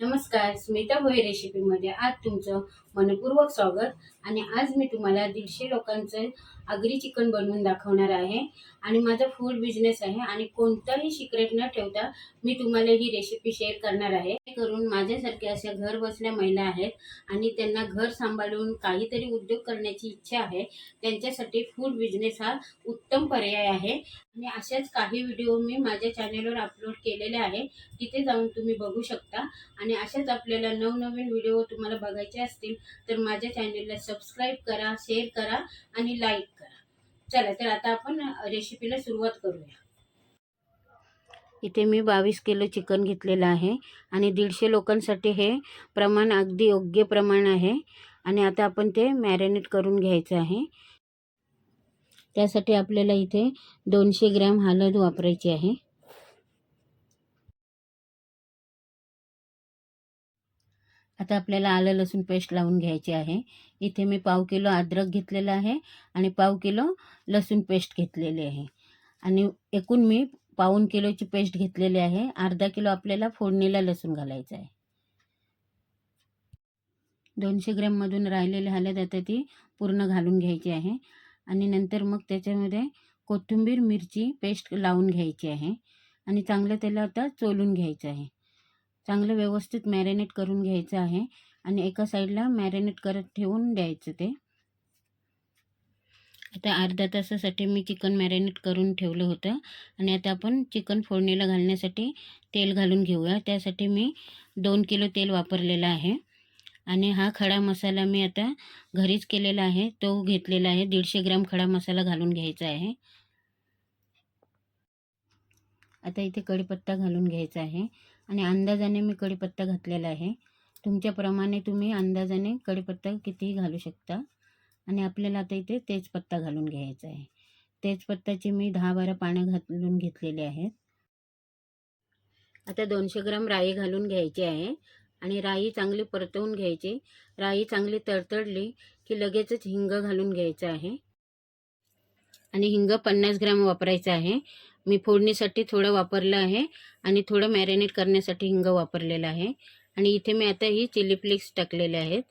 and नमस्कार स्मिता भोई रेसिपीमध्ये आज तुमचं मनपूर्वक स्वागत. आणि आज मी तुम्हाला दीडशे लोकांचं आगरी चिकन बनवून दाखवणार आहे. आणि माझा फूड बिझनेस आहे आणि कोणताही सिक्रेट न ठेवता मी तुम्हाला ही रेसिपी शेअर करणार आहे. करून माझ्यासारख्या अशा घर बसल्या महिला आहेत आणि त्यांना घर सांभाळून काहीतरी उद्योग करण्याची इच्छा आहे त्यांच्यासाठी फूड बिझनेस हा उत्तम पर्याय आहे. आणि अशाच काही व्हिडिओ मी माझ्या चॅनेलवर अपलोड केलेले आहे तिथे जाऊन तुम्ही बघू शकता. आणि अशाच आपल्याला नवनवीन व्हिडिओ तुम्हाला बघायचे असतील तर माझ्या चॅनलला सबस्क्राईब करा शेअर करा आणि लाईक करा. चला तर आता आपण रेसिपीला सुरुवात करूया. इथे मी बावीस किलो चिकन घेतलेलं आहे आणि दीडशे लोकांसाठी हे प्रमाण अगदी योग्य प्रमाण आहे. आणि आता आपण ते मॅरिनेट करून घ्यायचं आहे. त्यासाठी आपल्याला इथे दोनशे ग्रॅम हळद वापरायची आहे. आता आपल्याला आलं लसूण पेस्ट लावून घ्यायची आहे. इथे मी पाव किलो अद्रक घेतलेलं आहे आणि पाव किलो लसूण पेस्ट घेतलेली आहे. आणि एकूण मी पाऊन किलोची पेस्ट घेतलेली आहे. अर्धा किलो आपल्याला फोडणीला लसूण घालायचं आहे. दोनशे ग्रॅममधून राहिलेली हलद आता ती पूर्ण घालून घ्यायची आहे. आणि नंतर मग त्याच्यामध्ये कोथिंबीर मिरची पेस्ट लावून घ्यायची आहे. आणि चांगलं त्याला आता चोलून घ्यायचं आहे. चांगलं व्यवस्थित मॅरिनेट करून घ्यायचं आहे आणि एका साईडला मॅरिनेट करत ठेवून द्यायचं ते. आता अर्ध्या तासासाठी मी चिकन मॅरिनेट करून ठेवलं होतं आणि आता आपण चिकन फोडणीला घालण्यासाठी तेल घालून घेऊया. त्यासाठी मी दोन किलो तेल वापरलेलं आहे आणि हा खडा मसाला मी आता घरीच केलेला आहे. तो घेतलेला आहे. दीडशे ग्राम खडा मसाला घालून घ्यायचा आहे. आता इथे कढीपत्ता घालून घ्यायचा आहे. आणि अंदाजाने मी कढीपत्ता घातलेला आहे. तुमच्याप्रमाणे तुम्ही अंदाजाने कढीपत्ता कितीही घालू शकता. आणि आपल्याला आता इथे तेजपत्ता घालून घ्यायचा आहे. तेजपत्ताची मी दहा बारा पानं घालून घेतलेली आहेत. आता दोनशे ग्राम राई घालून घ्यायची आहे. आणि राई चांगली परतवून घ्यायची. राई चांगली तडतडली की लगेचच हिंग घालून घ्यायचं आहे. आणि हिंग पन्नास ग्राम वापरायचं आहे. मी फोडणीसाठी थोडं वापरलं आहे आणि थोडं मॅरिनेट करण्यासाठी हिंग वापरलेलं आहे. आणि इथे मी आता ही चिली फ्लेक्स टाकलेले आहेत.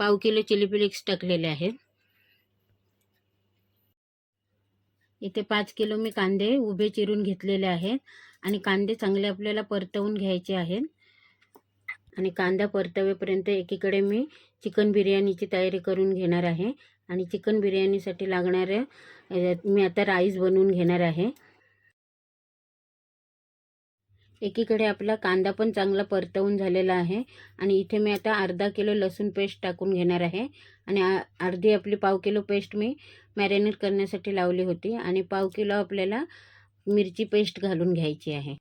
पाव किलो चिली फ्लेक्स टाकलेले आहेत. इथे पाच किलो मी कांदे उभे चिरून घेतलेले आहेत. आणि कांदे चांगले आपल्याला परतवून घ्यायचे आहेत. आणि कांदा परतवेपर्यंत एकीकडे मी चिकन बिर्याणीची तयारी करून घेणार आहे. आणि चिकन बिर्याणीसाठी लागणाऱ्या मी आता राईस बनवून घेणार आहे. एकीकडे आपला कांदा पण चांगला परतवून झालेला आहे आणि इथे मी आता अर्धा किलो लसूण पेस्ट टाकून घेणार आहे. आणि अर्धी आपली पाव किलो पेस्ट मी मॅरिनेट करण्यासाठी लावली होती आणि पाव किलो आपल्याला मिरची पेस्ट घालून घ्यायची आहे.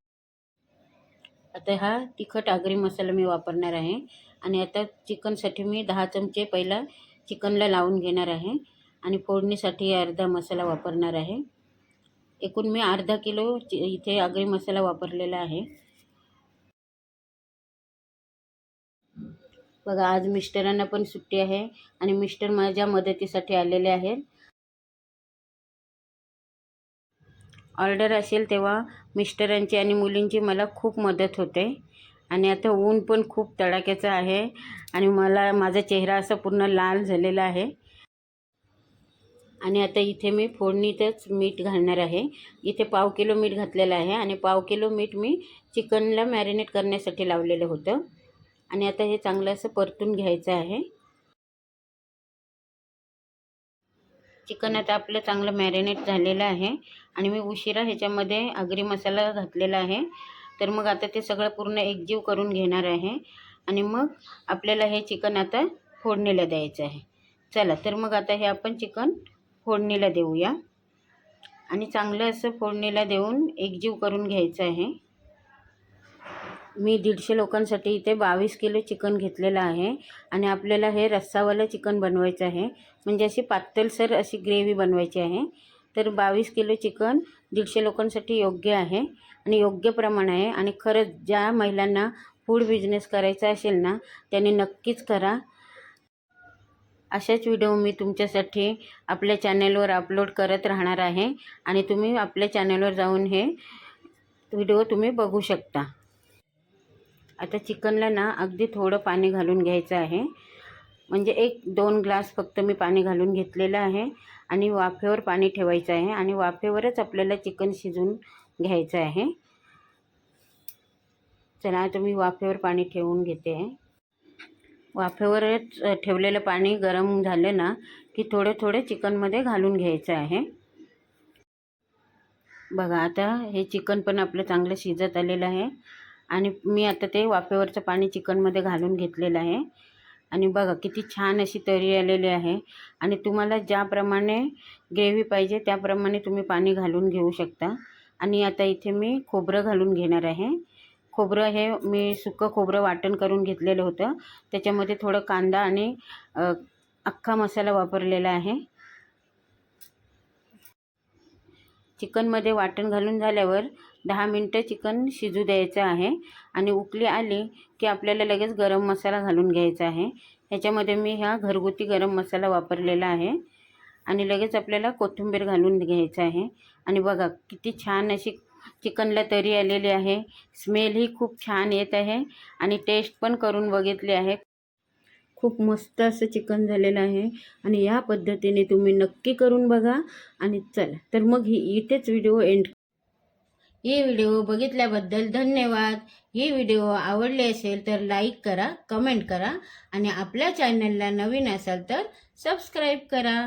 आता हा तिखट आगरी मसाला मी वापरणार आहे आणि आता चिकनसाठी मी दहा चमचे पहिला चिकनला लावून घेणार आहे आणि फोडणीसाठी अर्धा मसाला वापरणार आहे. एकूण मी अर्धा किलो इथे आगरी मसाला वापरलेला आहे. बघा आज मिस्टरांना पण सुट्टी आहे आणि मिस्टर माझ्या मदतीसाठी आलेले आहेत. ऑर्डर असेल तेव्हा मिस्टरांची आणि मुलींची मला खूप मदत होते. आणि आता ऊन पण खूप तडाक्याचं आहे आणि मला माझा चेहरा असा पूर्ण लाल झालेला आहे. आणि आता इथे मी फोडणीतच मीठ घालणार आहे. इथे पाव किलो मीठ घातलेलं आहे आणि पाव किलो मीठ मी चिकनला मॅरिनेट करण्यासाठी लावलेलं होतं. आणि आता हे चांगलं असं परतून घ्यायचं आहे. चिकन आता आपलं चांगलं मॅरिनेट झालेलं आहे. आणि मी उशिरा ह्याच्यामध्ये आगरी मसाला घातलेला आहे. तर मग आता ते सगळं पूर्ण एकजीव करून घेणार आहे. आणि मग आपल्याला हे चिकन आता फोडणीला द्यायचं आहे. चला तर मग आता हे आपण चिकन फोडणीला देऊया. आणि चांगलं असं फोडणीला देऊन एकजीव करून घ्यायचं आहे. मी दीडशे लोकांसाठी इथे बावीस किलो चिकन घेतलेलं आहे. आणि आपल्याला हे रस्सावालं चिकन बनवायचं आहे. म्हणजे अशी पातळसर अशी ग्रेव्ही बनवायची आहे. तर बावीस किलो चिकन दीडशे लोकांसाठी योग्य आहे. आणि योग्य प्रमाण आहे. आणि खरंच ज्या महिलांना फूड बिझनेस करायचा असेल ना त्यांनी नक्कीच करा. अशाच व्हिडिओ मी तुमच्यासाठी आपल्या चॅनलवर अपलोड करत राहणार आहे. आणि तुम्ही आपल्या चॅनलवर जाऊन हे व्हिडिओ तुम्ही बघू शकता. आता चिकनला ना अगदी थोडं पाणी घालून घ्यायचं आहे. म्हणजे एक दोन ग्लास फक्त मी पाणी घालून घेतलेलं आहे. आणि वाफेवर पाणी ठेवायचं आहे. आणि वाफेवरच आपल्याला चिकन शिजून घ्यायचं आहे. चला आता मी वाफेवर पाणी ठेवून घेते. आहे वाफेवरच ठेवलेलं पाणी गरम झालं ना की थोडे थोडे चिकनमध्ये घालून घ्यायचं आहे. बघा आता हे चिकन पण आपलं चांगलं शिजत आलेलं आहे. आणि मी आता ते वाफेवरचं पाणी चिकनमध्ये घालून घेतलेलं आहे. आणि बघा किती छान अशी तरी आलेली आहे. आणि तुम्हाला ज्याप्रमाणे ग्रेव्ही पाहिजे त्याप्रमाणे तुम्ही पाणी घालून घेऊ शकता. आणि आता इथे मी खोबरं घालून घेणार आहे. खोबरं हे मी सुकं खोबरं वाटण करून घेतलेलं होतं. त्याच्यामध्ये थोडं कांदा आणि अख्खा मसाला वापरलेला आहे. चिकनमध्ये वाटण घालून झाल्यावर दहा मिनटं चिकन शिजू द्यायचं आहे. आणि उकळी आली की आपल्याला लगेच गरम मसाला घालून घ्यायचा आहे. ह्याच्यामध्ये मी ह्या घरगुती गरम मसाला वापरलेला आहे. आणि लगेच आपल्याला कोथिंबीर घालून घ्यायचं आहे. आणि बघा किती छान अशी चिकनला तरी आलेली आहे. स्मेलही खूप छान येत आहे आणि टेस्ट पण करून बघितली आहे. खूप मस्त असं चिकन झालेलं आहे आणि या पद्धतीने तुम्ही नक्की करून बघा आणि चला तर मग ही इथेच व्हिडिओ एंड ही व्हिडिओ बघितल्याबद्दल धन्यवाद. ही व्हिडिओ आवडली असेल तर लाईक करा कमेंट करा आणि आपल्या चॅनलला नवीन असाल तर सबस्क्राईब करा.